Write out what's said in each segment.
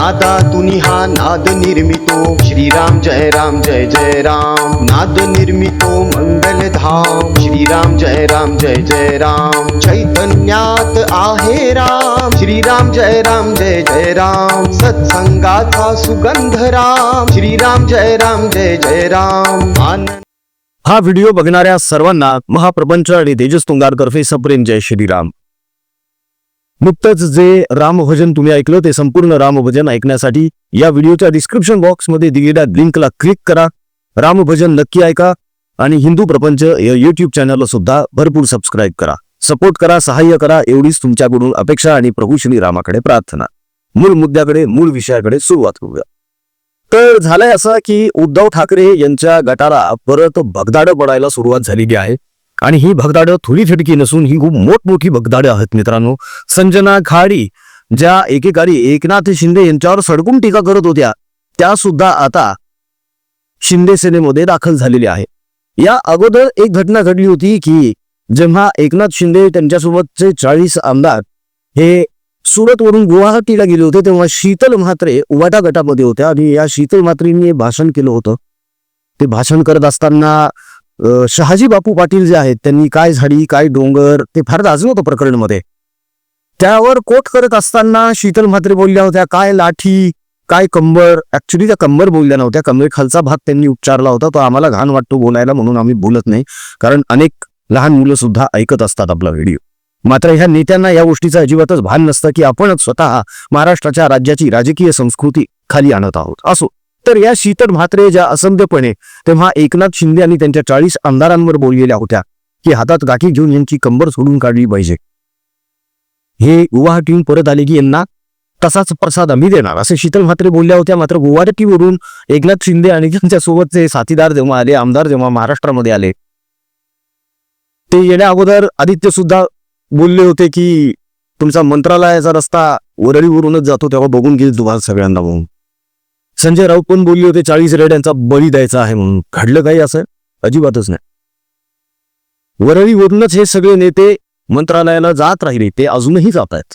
नादा तुनी हा नाद निर्मितो। श्रीराम जय राम जय जय राम। नाद निर्मितो मंगल धाम। श्रीराम जय राम जय जय राम। चैतन्यात आहे राम। श्रीराम जय राम जय जय राम। सत्संगाचा सुगंध राम। श्रीराम जय राम जय जय राम। हा व्हिडिओ बघणाऱ्या सर्वांना महाप्रपंच आणि तेजस तुंगारतर्फे सप्रेम जय श्रीराम. नुकतंच जे रामभजन तुम्ही ऐकलं ते संपूर्ण रामभजन ऐकण्यासाठी या व्हिडिओच्या डिस्क्रिप्शन बॉक्समध्ये दिलेल्या लिंकला क्लिक करा. रामभजन नक्की ऐका आणि हिंदू प्रपंच या युट्यूब चॅनलला सुद्धा भरपूर सबस्क्राईब करा. सपोर्ट करा सहाय्य करा एवढीच तुमच्याकडून अपेक्षा आणि प्रभू श्रीरामाकडे प्रार्थना. मूळ मुद्द्याकडे मूळ विषयाकडे सुरुवात करूया. तर झालंय असं की उद्धव ठाकरे यांच्या गटाला परत भगदाडं पडायला सुरुवात झालेली आहे. आणि ही भगदाडं थोडी फिटकी नसून ही खूप मोठमोठी भगदाडं आहेत मित्रांनो. संजना खाडी ज्या एकेकाळी एकनाथ शिंदे यांच्यावर सडकून टीका करत होत्या त्या सुद्धा आता शिंदे सेनेमध्ये दाखल झालेल्या आहे. या अगोदर एक घटना घडली होती की जेव्हा एकनाथ शिंदे त्यांच्यासोबतचे चाळीस आमदार हे सुरतवरून गुवाहाटीला गेले होते तेव्हा शीतल म्हात्रे उवाटा गटामध्ये होत्या आणि या शीतल म्हात्रेंनी भाषण केलं होतं. ते भाषण करत असताना शहाजी बापू पाटील जे आहेत त्यांनी काय झाडी काय डोंगर ते फार गाजलं होतं प्रकरणमध्ये. त्यावर कोट करत असताना शीतल म्हात्रे बोलल्या होत्या काय लाठी काय कंबर? ऍक्च्युली त्या कंबर बोलल्या नव्हत्या. कंबर खालचा भाग त्यांनी उच्चारला होता. तो आम्हाला घाण वाटतो बोलायला म्हणून आम्ही बोलत नाही. कारण अनेक लहान मुलं सुद्धा ऐकत असतात आपला व्हिडिओ. मात्र ह्या नेत्यांना या गोष्टीचं अजिबातच भान नसतं की आपणच स्वतः महाराष्ट्राच्या राज्याची राजकीय संस्कृती खाली आणत आहोत. असो. तर या शीतल म्हात्रे ज्या असंध्यपणे तेव्हा एकनाथ शिंदे आणि त्यांच्या चाळीस आमदारांवर बोललेल्या होत्या की हातात गाठी घेऊन यांची कंबर सोडून काढली पाहिजे. हे गुवाहाटीहून परत आले की यांना तसाच प्रसाद आम्ही देणार असे शीतल म्हात्रे बोलल्या होत्या. मात्र गुवाहाटीवरून एकनाथ शिंदे आणि त्यांच्यासोबतचे साथीदार जेव्हा आले आमदार जेव्हा महाराष्ट्रामध्ये आले ते येण्या अगोदर आदित्य सुद्धा बोलले होते की तुमचा मंत्रालयाचा रस्ता वरळीवरूनच जातो तेव्हा बघून घेईल तुम्हाला सगळ्यांना म्हणून. संजय राऊत पण बोलले होते चाळीस रेड्यांचा बळी द्यायचा आहे म्हणून. घडलं काही असं? अजिबातच नाही. वरळीवरूनच हे सगळे नेते मंत्रालयाला जात राहिले ते अजूनही जात आहेत.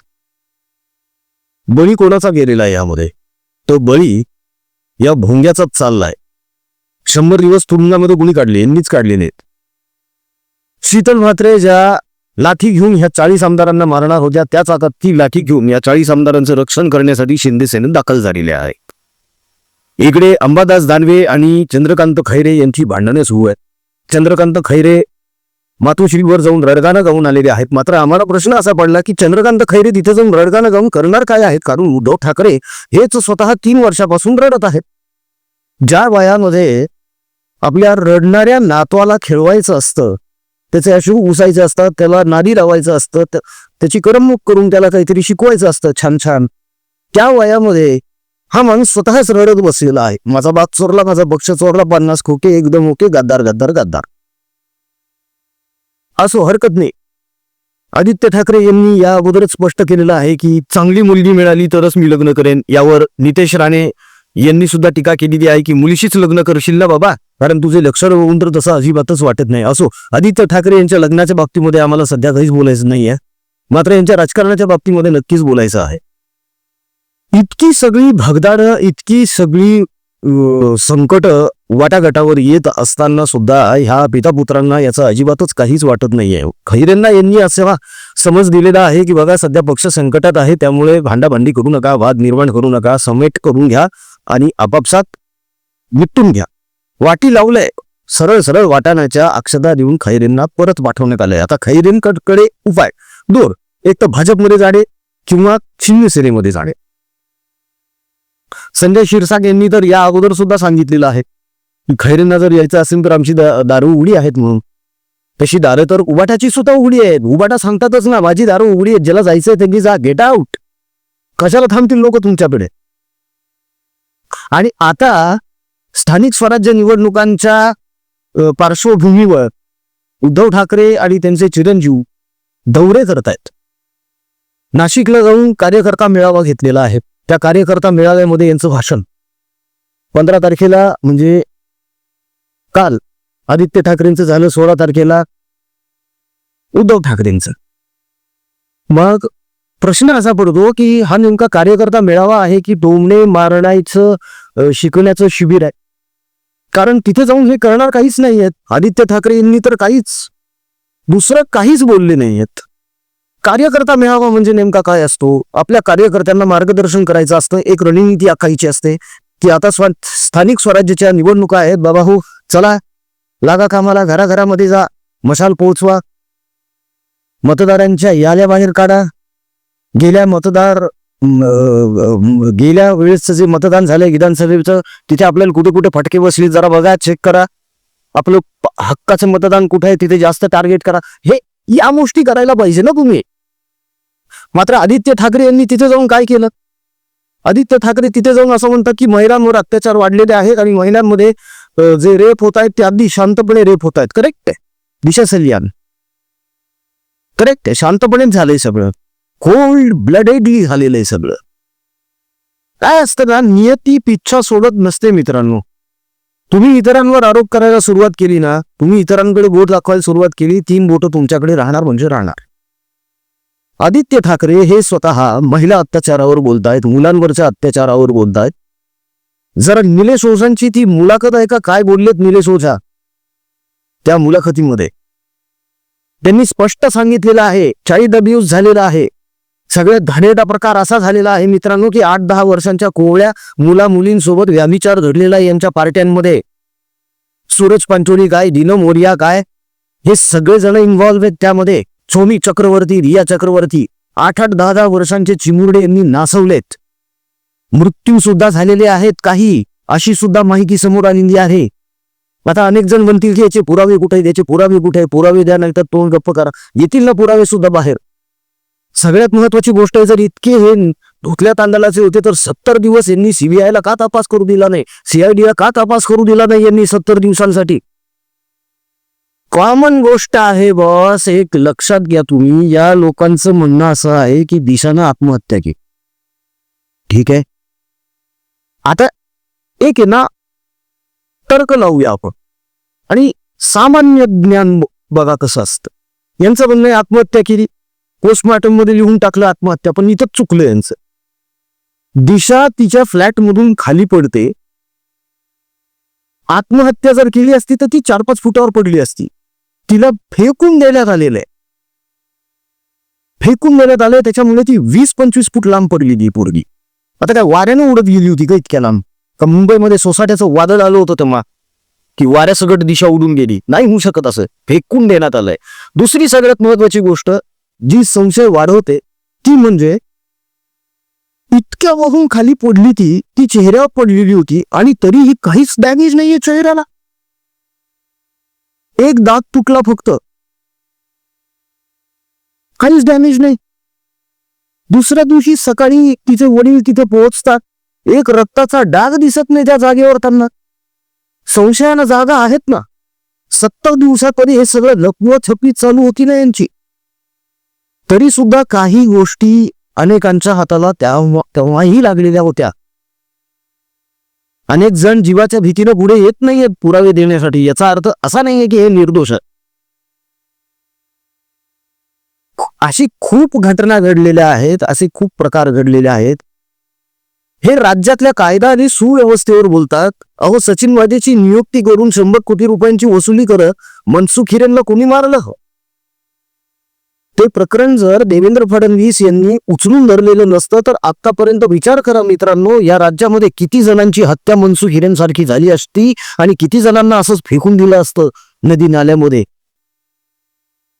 बळी कोणाचा गेलेला आहे यामध्ये? तो बळी या भोंग्याचाच चाललाय. शंभर दिवस तुरुंगामध्ये गुणी काढले यांनीच काढले नाहीत. शीतल म्हात्रे ज्या लाठी घेऊन ह्या चाळीस आमदारांना मारणार होत्या त्याच आता ती लाठी घेऊन या चाळीस आमदारांचं रक्षण करण्यासाठी शिंदे सेनेत दाखल झालेले आहे. इकडे अंबादास दानवे आणि चंद्रकांत खैरे यांची भांडणे सुरू आहेत. चंद्रकांत खैरे मातोश्रीवर जाऊन रडगाणं गाऊन आलेले आहेत. मात्र आम्हाला प्रश्न असा पडला की चंद्रकांत खैरे तिथे जाऊन रडगाणं गाऊन करणार काय आहेत? कारण उद्धव ठाकरे हेच स्वतः तीन वर्षापासून रडत आहेत. ज्या वयामध्ये आपल्या रडणाऱ्या नातवाला खेळवायचं असतं त्याचे अश्रू उसायचे असतात त्याला नादी लावायचं असतं त्याची करमणूक करून त्याला काहीतरी शिकवायचं असतं छान छान त्या वयामध्ये हा माणूस स्वतःच रडत बसलेला आहे. माझा बाग चोरला माझा पक्ष चोरला पन्नास खोके एकदम ओके गद्दार गद्दार गद्दार. असो हरकत नाही. आदित्य ठाकरे यांनी या अगोदरच स्पष्ट केलेलं आहे की चांगली मुलगी मिळाली तरच मी लग्न करेन. यावर नितेश राणे यांनी सुद्धा टीका केलेली आहे की मुलीशीच लग्न करशील ना बाबा? कारण तुझे लक्षण बघून तर तसं अजिबातच वाटत नाही. असो आदित्य ठाकरे यांच्या लग्नाच्या बाबतीमध्ये आम्हाला सध्या काहीच बोलायचं नाहीये. मात्र यांच्या राजकारणाच्या बाबतीमध्ये नक्कीच बोलायचं आहे. इतकी सगळी भगदाड इतकी सगळी संकट वाटाघाटावर येत असताना सुद्धा ह्या पितापुत्रांना याचं अजिबातच काहीच वाटत नाहीये. खैरेंना यांनी असा समज दिलेला आहे की बघा सध्या पक्ष संकटात आहे त्यामुळे भांडाभांडी करू नका वाद निर्माण करू नका समेट करून घ्या आणि आपापसात निपटून घ्या. वाटी लावलंय. सरळ सरळ वाटाण्याच्या अक्षता देऊन खैरेंना परत पाठवण्यात आलंय. आता खैरेंकडे उपाय. दोर एक तर भाजपमध्ये जाणे किंवा शिवसेनेमध्ये जाणे. संजय शिरसाग यांनी तर या अगोदर सुद्धा सांगितलेलं आहे. खैरेंना जर यायचं असेल तर आमची दारू उघडी आहेत म्हणून. तशी दारं तर उबाटाची सुद्धा उघडी आहेत. उबाटा सांगतातच ना माझी दारू उघडी आहेत. ज्याला जायचंय त्यांनी जा गेट आउट कशाला थांबतील लोक तुमच्याकडे? आणि आता स्थानिक स्वराज्य निवडणुकांच्या पार्श्वभूमीवर उद्धव ठाकरे आणि त्यांचे चिरंजीव दौरे करत आहेत नाशिकला जाऊन कार्यकर्ता मेळावा घेतलेला आहे. त्या कार्यकर्ता मेळाव्यामध्ये यांचं भाषण. पंधरा तारखेला म्हणजे काल आदित्य ठाकरेंचं झालं सोळा तारखेला उद्धव ठाकरेंचं. मग प्रश्न असा पडतो की हा नेमका कार्यकर्ता मेळावा आहे की डोमणे मारण्याचं शिकण्याचं शिकवण्याचं शिबिर आहे? कारण तिथे जाऊन हे करणार काहीच नाही आहेत आदित्य ठाकरे यांनी तर काहीच दुसरं काहीच बोलले नाही आहेत कार्यकर्ता मेळावा म्हणजे नेमका काय असतो? आपल्या कार्यकर्त्यांना मार्गदर्शन करायचं असतं. एक रणनीती आखायची असते. की आता स्व स्थानिक स्वराज्याच्या निवडणुका आहेत. बाबा हो चला. लागा कामाला घराघरामध्ये जा. मशाल पोहोचवा. मतदारांच्या याल्या बाहेर काढा. गेल्या मतदार गेल्या वेळेसचं जे मतदान झालंय विधानसभेचं तिथे आपल्याला कुठे कुठे फटके बसले जरा बघा चेक करा. आपलं हक्काचं मतदान कुठं आहे तिथे जास्त टार्गेट करा. हे या गोष्टी करायला पाहिजे ना तुम्ही. मात्र आदित्य ठाकरे यांनी तिथे जाऊन काय केलं? आदित्य ठाकरे तिथे जाऊन असं म्हणतात की महिलांवर अत्याचार वाढलेले आहेत आणि महिलांमध्ये जे रेप होत आहेत ते अगदी शांतपणे रेप होत आहेत. करेक्ट आहे. दिशा सलियान करेक्ट आहे. शांतपणेच झालंय सगळं. कोल्ड ब्लडेडली झालेलं आहे सगळं. काय असतं ना नियती पिच्छा सोडत नसते मित्रांनो. तुम्ही इतरांवर आरोप करायला सुरुवात केली ना तुम्ही इतरांकडे बोट दाखवायला सुरुवात केली तीन बोट तुमच्याकडे राहणार म्हणजे राहणार. आदित्य ठाकरे हे स्वतः महिला अत्याचारावर बोलतायत मुलांवरच्या अत्याचारावर बोलतायत. जरा निलेश ओझांची ती मुलाखत आहे का? काय बोललेत निलेश ओझा? त्या मुलाखतीमध्ये. त्यांनी स्पष्ट सांगितलेलं आहे चाईल्ड अब्यूज झालेला आहे. सगळ्यात घाणेरडा प्रकार असा झालेला आहे मित्रांनो की आठ दहा वर्षांच्या कोवळ्या मुला मुलींसोबत व्याभिचार घडलेला आहे यांच्या पार्ट्यांमध्ये. सूरज पंचोली काय दिनो मोरिया काय हे सगळेजण इन्व्हॉल्व्ह आहेत त्यामध्ये. सोमी चक्रवर्ती रिया चक्रवर्ती आठ आठ दहा दहा वर्षांचे चिमुरडे यांनी नासवलेत. मृत्यू सुद्धा झालेले आहेत काही अशी सुद्धा माहिती समोर आलेली आहे. आता अनेक जण म्हणतील की याचे पुरावे कुठे त्याचे याचे पुरावे कुठे आहे पुरावे द्या नाही तर तोंड गप्प करा. येतील ना पुरावे सुद्धा बाहेर? सगळ्यात महत्वाची गोष्ट आहे जर इतके हे धुतल्या तांदळाचे होते तर सत्तर दिवस यांनी सीबीआयला का तपास करू दिला नाही? सीआयडीला का तपास करू दिला नाही यांनी सत्तर दिवसांसाठी? कॉमन गोष्ट आहे बॉस एक लक्षात घ्या तुम्ही. या लोकांचं म्हणणं असं आहे की दिशानं आत्महत्या केली. ठीक आहे? आता एक आहे ना तर्क लावूया आपण. आणि सामान्य ज्ञान बघा कसं असतं. यांचं म्हणणं आहे आत्महत्या केली. पोस्टमॉर्टममध्ये लिहून टाकलं आत्महत्या पण इथं चुकलं यांचं. दिशा तिच्या फ्लॅट मधून खाली पडते. आत्महत्या जर केली असती तर ती चार पाच फुटावर पडली असती. तिला फेकून देण्यात आलेलं आहे. फेकून देण्यात आलंय त्याच्यामुळे ती वीस पंचवीस फूट लांब पडली ती पोरगी. आता काय वाऱ्यानं उडत गेली होती का इतक्या लांब? का मुंबईमध्ये सोसाट्याचं वादळ आलं होतं तेव्हा? की वाऱ्यासकट दिशा उडून गेली. नाही होऊ शकत असं. फेकून देण्यात आलंय. दुसरी सगळ्यात महत्वाची गोष्ट जी संशय वाढवते ती म्हणजे इतक्या वाहून खाली पडली ती ती चेहऱ्यावर पडलेली होती आणि तरीही काहीच डॅमेज नाहीये चेहऱ्याला. एक दात तुटला फक्त. काहीच डॅमेज नाही. दुसऱ्या दिवशी सकाळी तिचे वडील तिथे पोहोचतात. एक रक्ताचा डाग दिसत नाही त्या जागेवर त्यांना. संशयानं जागा आहेत ना. सत्तर दिवसातरी हे सगळं लपव छपी चालू होती ना यांची. तरी सुद्धा काही गोष्टी अनेकांच्या हाताला त्या तेव्हाही लागलेल्या होत्या. अनेक जण जीवाच्या भीतीनं पुढे येत नाहीयेत पुरावे देण्यासाठी. याचा अर्थ असा नाहीये की हे निर्दोष अशी खूप घटना घडलेल्या आहेत असे खूप प्रकार घडलेले आहेत. हे राज्यातल्या कायदा आणि सुव्यवस्थेवर बोलतात. अहो सचिन वाजेची नियुक्ती करून शंभर कोटी रुपयांची वसुली करत मनसुख हिरेनला कोणी मारलं? ते प्रकरण जर देवेंद्र फडणवीस यांनी उचलून धरलेलं नसतं तर आतापर्यंत विचार करा मित्रांनो या राज्यामध्ये किती जणांची हत्या मनसुख हिरेनसारखी झाली असती आणि किती जणांना असंच फेकून दिलं असतं नदी नाल्यामध्ये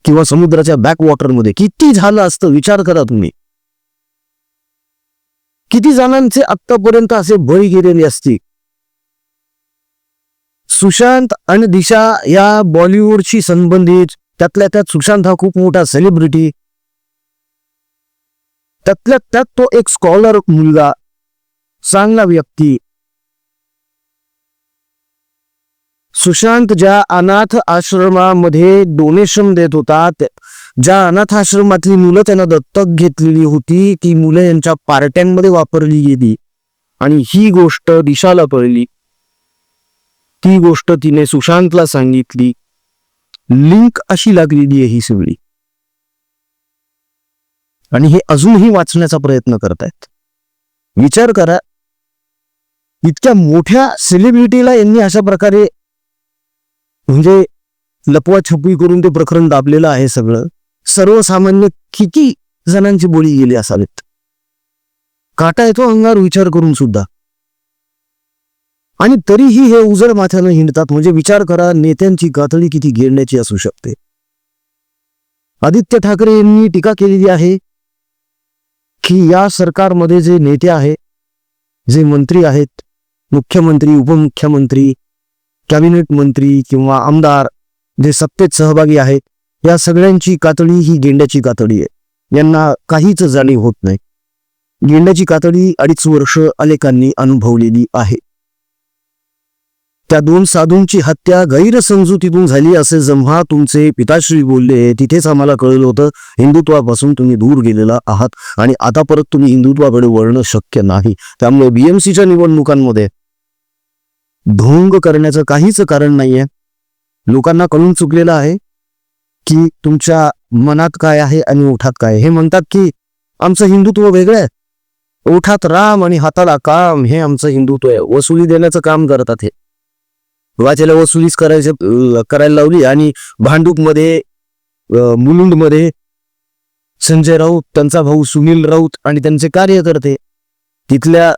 किंवा समुद्राच्या बॅकवॉटरमध्ये किती झालं असतं विचार करा तुम्ही. किती जणांचे आतापर्यंत असे बळी गेलेले असतील सुशांत आणि दिशा या बॉलिवूडशी संबंधित त्यातल्या त्यात सुशांत हा खूप मोठा सेलिब्रिटी त्यातल्या त्यात तो एक स्कॉलर मुलगा चांगला व्यक्ती. सुशांत ज्या अनाथ आश्रमामध्ये डोनेशन देत होता ज्या अनाथ आश्रमातली मुलं त्यांना दत्तक घेतलेली होती ती मुलं यांच्या पार्ट्यांमध्ये वापरली गेली. आणि ही गोष्ट दिशाला कळली ती गोष्ट तिने सुशांतला सांगितली. लिंक अशी लागलेली आहे ही सगळी. आणि हे अजूनही वाचण्याचा प्रयत्न करतायत. विचार करा इतक्या मोठ्या सेलिब्रिटीला यांनी अशा प्रकारे म्हणजे लपवाछपवी करून ते प्रकरण दाबलेलं आहे सगळं. सर्वसामान्य किती जणांची बोली गेली असावेत. काटा येतो अंगावर विचार करून सुद्धा. आणि तरीही हे उजळ माथ्यानं हिंडतात. म्हणजे विचार करा नेत्यांची गाथळी किती गिरण्याची असू शकते. आदित्य ठाकरे यांनी टीका केलेली आहे की या सरकारमध्ये जे नेते आहे जे मंत्री आहेत मुख्यमंत्री उपमुख्यमंत्री कॅबिनेट मंत्री किंवा आमदार जे सत्तेत सहभागी आहेत या सगळ्यांची कातडी ही गेंड्याची कातडी आहे. यांना काहीच जाणीव होत नाही. गेंड्याची कातडी अडीच वर्ष अनेकांनी अनुभवलेली आहे. त्या दोन साधूंची हत्या गैरसमजुतीतून झाली असे जेव्हा तुमचे पिताश्री बोलले. तिथेच आम्हाला कळलं होतं हिंदुत्वापासून तुम्ही दूर गेलेला आहात आणि आता परत तुम्ही हिंदुत्वाकडे वळणं शक्य नाही. त्यामुळे बीएमसीच्या निवडणुकांमध्ये ढोंग करण्याचं काहीच कारण नाहीये. लोकांना कळून चुकलेलं आहे की तुमच्या मनात काय आहे आणि ओठात काय हे म्हणतात की आमचं हिंदुत्व वेगळं आहे. ओठात राम आणि हाताला काम हे आमचं हिंदुत्व आहे. वसुली देण्याचं काम करतात हे. वाचेला वसुलीच करायचं करायला लावली आणि भांडूपमध्ये मुलुंड मुलुंडमध्ये संजय राऊत त्यांचा भाऊ सुनील राऊत आणि त्यांचे कार्यकर्ते तिथल्या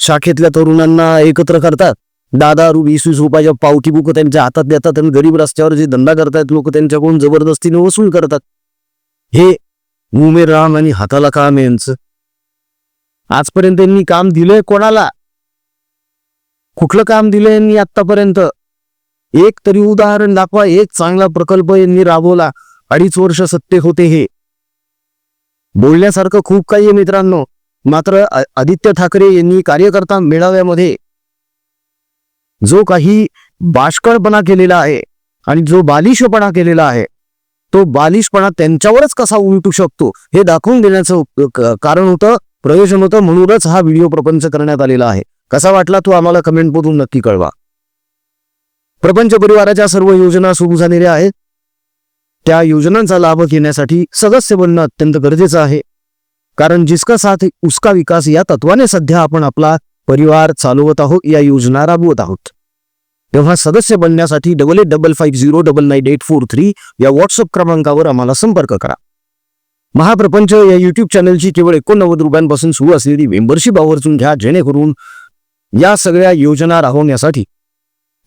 शाखेतल्या तरुणांना एकत्र करतात. दादा रूप इसवीस रुपयाच्या पावती बुक त्यांच्या हातात देतात आणि गरीब रस्त्यावर जे धंदा करतायत लोक त्यांच्याकडून जबरदस्तीने वसूल करतात. हे उमेर राम आणि हाताला काम आहे यांचं. आजपर्यंत यांनी काम दिलंय कोणाला? कुठलं काम दिलंय यांनी आतापर्यंत एक तरी उदाहरण दाखवा एक चांगला प्रकल्प यांनी राबवला अडीच वर्ष सत्ते होते हे. बोलण्यासारखं खूप काही आहे मित्रांनो मात्र आदित्य ठाकरे यांनी कार्यकर्ता मेळाव्यामध्ये जो काही बाष्कळपणा केलेला आहे आणि जो बालिशपणा केलेला आहे तो बालिशपणा त्यांच्यावरच कसा उलटू शकतो हे दाखवून देण्याचं कारण होतं प्रयोजन होतं म्हणूनच हा व्हिडिओ प्रपंच करण्यात आलेला आहे. कसा वाटला तो आम्हाला कमेंट मधून नक्की कळवा. प्रपंच परिवाराच्या सर्व योजना सुरू झालेल्या आहेत. त्या योजनांचा लाभ घेण्यासाठी सदस्य बनणं अत्यंत गरजेचं आहे. कारण जिसका साथ उसका विकास या तत्वाने सध्या आपण आपला परिवार चालवत आहोत या योजना राबवत आहोत. तेव्हा सदस्य बनण्यासाठी double eight double five zero double nine eight four three या व्हॉट्सअप क्रमांकावर आम्हाला संपर्क करा. महाप्रपंच या युट्यूब चॅनलची केवळ एकोणनव्वद रुपयांपासून सुरू असलेली मेंबरशिप आवर्जून घ्या जेणेकरून या सगळ्या योजना राबवण्यासाठी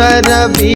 ಸುಂದರ ಬಿ